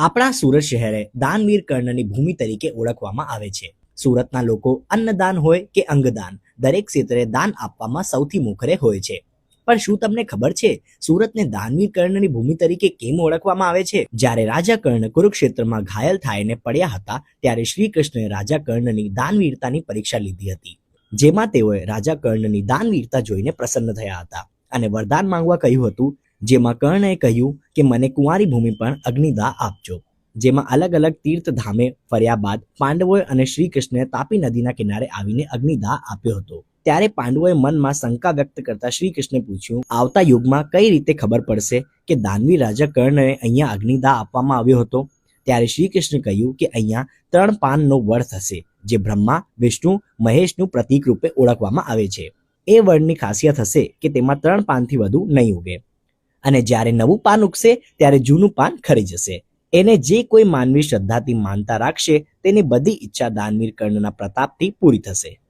આપણા સુરત શહેરે દાનવીર કર્ણની ભૂમિ તરીકે ઓળખવામાં આવે છે. સુરતના લોકો અન્નદાન હોય કે અંગદાન, દરેક ક્ષેત્રે દાન આપવામાં સૌથી મોખરે હોય છે. પણ શું તમને ખબર છે, સુરતને દાનવીર કર્ણની ભૂમિ તરીકે કેમ ઓળખવામાં આવે છે? જ્યારે રાજા કર્ણ કુરુક્ષેત્રમાં ઘાયલ થાયને પડ્યા હતા, ત્યારે શ્રી કૃષ્ણએ રાજા કર્ણની દાનવીરતાની પરીક્ષા લીધી હતી. જેમાં તેઓએ રાજા કર્ણની દાનવીરતા જોઈને પ્રસન્ન થયા હતા અને વરદાન માંગવા કહ્યું હતું જેમાં કર્ણએ કહ્યું કે મને કુંવારી ભૂમિ પણ અગ્નિદાહ આપજો. જેમાં અલગ અલગ તીર્થધામે ફર્યા બાદ પાંડવોએ અને શ્રી કૃષ્ણએ તાપી નદીના કિનારે આવીને અગ્નિદા આપ્યો હતો. ત્યારે પાંડવોએ મનમાં શંકા વ્યક્ત કરતા શ્રી કૃષ્ણે પૂછ્યું, આવતા યુગમાં કઈ રીતે ખબર પડશે કે દાનવી રાજા કર્ણએ અહીંયા અગ્નિદા આપવામાં આવ્યો હતો? ત્યારે શ્રી કૃષ્ણ કહ્યું કે અહીંયા ત્રણ પાનનો વડ થશે, જે બ્રહ્મા, વિષ્ણુ, મહેશનું પ્રતીક રૂપે ઓળખવામાં આવે છે. એ વડની ખાસિયત હશે કે તેમાં ત્રણ પાનથી વધુ નહીં ઉગે. અને જ્યારે નવું પાન ઉગશે, ત્યારે જૂનું પાન ખરી જશે. એને જે કોઈ માનવી શ્રદ્ધાથી માનતા રાખશે, તેની બધી ઈચ્છા દાનવીર કર્ણના પ્રતાપથી પૂરી થશે.